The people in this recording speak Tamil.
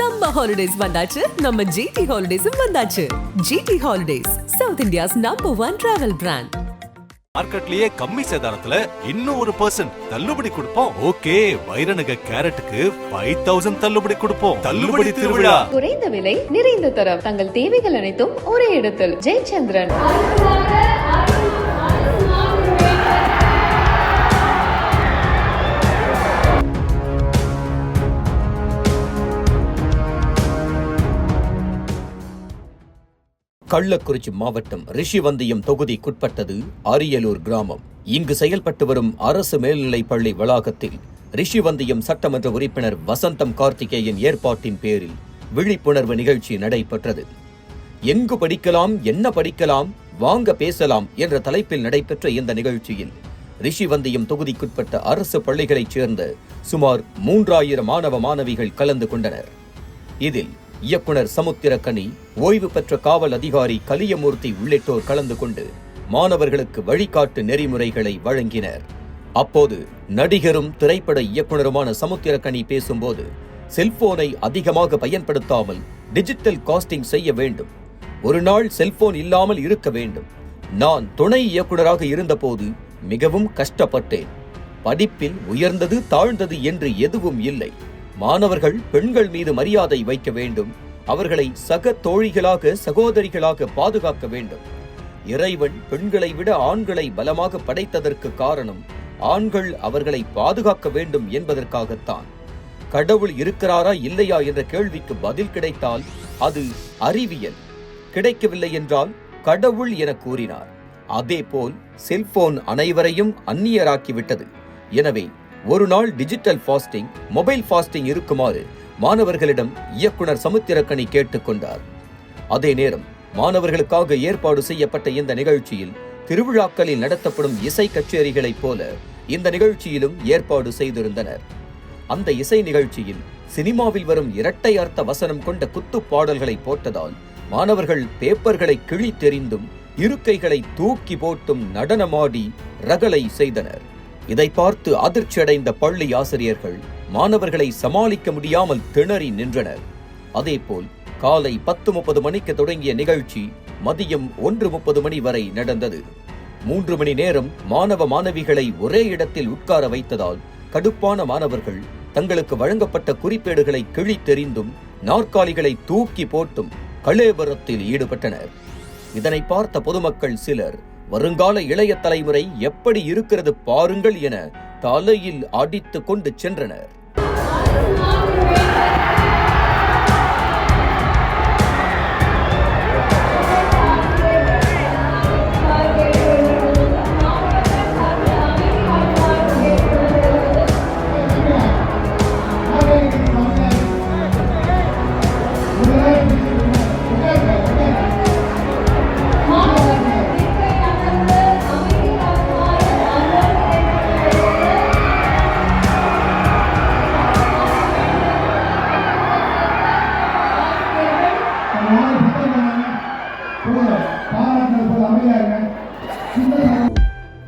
சம்ம ஹாலிடேஸ் வந்தாச்சு. நம்ம ஜிடி ஹாலிடேஸும் வந்தாச்சு. GT holidays south India's number one travel brand மார்க்கெட்லயே கம்மி சேதாரத்துல இன்னும் ஒரு பர்சன்ட் தள்ளுபடி கொடுப்போம். ஓகே வைரநக கேரட்டுக்கு ஃபைவ் தௌசண்ட் தள்ளுபடி கொடுப்போம். தள்ளுபடி திருவிழா. குறைந்த விலை நிறைந்த தரம். தங்கள் தேவைகள் அனைத்தும் ஒரே இடத்தில். ஜெயச்சந்திரன். கள்ளக்குறிச்சி மாவட்டம் ரிஷிவந்தியம் தொகுதிக்குட்பட்டது அரியலூர் கிராமம். இங்கு செயல்பட்டு வரும் அரசு மேல்நிலைப் பள்ளி வளாகத்தில் ரிஷிவந்தியம் சட்டமன்ற உறுப்பினர் வசந்தம் கார்த்திகேயன் ஏற்பாட்டின் பேரில் விழிப்புணர்வு நிகழ்ச்சி நடைபெற்றது. எங்கு படிக்கலாம் என்ன படிக்கலாம் வாங்க பேசலாம் என்ற தலைப்பில் நடைபெற்ற இந்த நிகழ்ச்சியில் ரிஷிவந்தியம் தொகுதிக்குட்பட்ட அரசு பள்ளிகளைச் சேர்ந்த சுமார் மூன்றாயிரம் மாணவ மாணவிகள் கலந்து கொண்டனர். இதில் இயக்குனர் சமுத்திரக்கனி ஓய்வு பெற்ற காவல் அதிகாரி கலியமூர்த்தி உள்ளிட்டோர் கலந்து கொண்டு மாணவர்களுக்கு வழிகாட்டு நெறிமுறைகளை வழங்கினர். அப்போது நடிகரும் திரைப்பட இயக்குனருமான சமுத்திரக்கனி பேசும்போது செல்போனை அதிகமாக பயன்படுத்தாமல் டிஜிட்டல் காஸ்டிங் செய்ய வேண்டும். ஒரு நாள் செல்போன் இல்லாமல் இருக்க வேண்டும். நான் துணை இயக்குனராக இருந்தபோது மிகவும் கஷ்டப்பட்டேன். படிப்பில் உயர்ந்தது தாழ்ந்தது என்று எதுவும் இல்லை. மாணவர்கள் பெண்கள் மீது மரியாதை வைக்க வேண்டும். அவர்களை சக தோழிகளாக சகோதரிகளாக பாதுகாக்க வேண்டும். இறைவன் பெண்களை விட ஆண்களை பலமாக படைத்ததற்கு காரணம் ஆண்கள் அவர்களை பாதுகாக்க வேண்டும் என்பதற்காகத்தான். கடவுள் இருக்கிறாரா இல்லையா என்ற கேள்விக்கு பதில் கிடைத்தால் அது அறிவியல். கிடைக்கவில்லை என்றால் கடவுள் என கூறினார். அதேபோல் செல்போன் அனைவரையும் அந்நியராக்கிவிட்டது. எனவே ஒரு நாள் டிஜிட்டல் ஃபாஸ்டிங் மொபைல் ஃபாஸ்டிங் இருக்குமாறு மாணவர்களிடம் இயக்குனர் சமுத்திரக்கணி கேட்டுக்கொண்டார் அதே நேரம் மாணவர்களுக்காக ஏற்பாடு செய்யப்பட்ட இந்த நிகழ்ச்சியில் திருவிழாக்களில் நடத்தப்படும் இசை கச்சேரிகளைப் போல இந்த நிகழ்ச்சியிலும் ஏற்பாடு செய்திருந்தனர். அந்த இசை நிகழ்ச்சியில் சினிமாவில் வரும் இரட்டை அர்த்த வசனம் கொண்ட குத்துப் பாடல்களை போட்டதால் மாணவர்கள் பேப்பர்களை கிழி தெரிந்தும் இருக்கைகளை தூக்கி போட்டும் நடனமாடி ரகளை செய்தனர். இதை பார்த்து அதிர்ச்சியடைந்த பள்ளி ஆசிரியர்கள் மாணவர்களை சமாளிக்க முடியாமல் திணறி நின்றனர். அதேபோல் காலை பத்து முப்பது மணிக்கு தொடங்கிய நிகழ்ச்சி மதியம் ஒன்று முப்பது மணி வரை நடந்தது. மூன்று மணி நேரம் மாணவ மாணவிகளை ஒரே இடத்தில் உட்கார வைத்ததால் கடுப்பான மாணவர்கள் தங்களுக்கு வழங்கப்பட்ட குறிப்பேடுகளை கிழித்தெறிந்தும் நாற்காலிகளை தூக்கி போட்டும் கலேபரத்தில் ஈடுபட்டனர். இதனை பார்த்த பொதுமக்கள் சிலர் வருங்கால இளைய தலைமுறை எப்படி இருக்கிறது பாருங்கள் என தலையில் அடித்து கொண்டு சென்றனர்.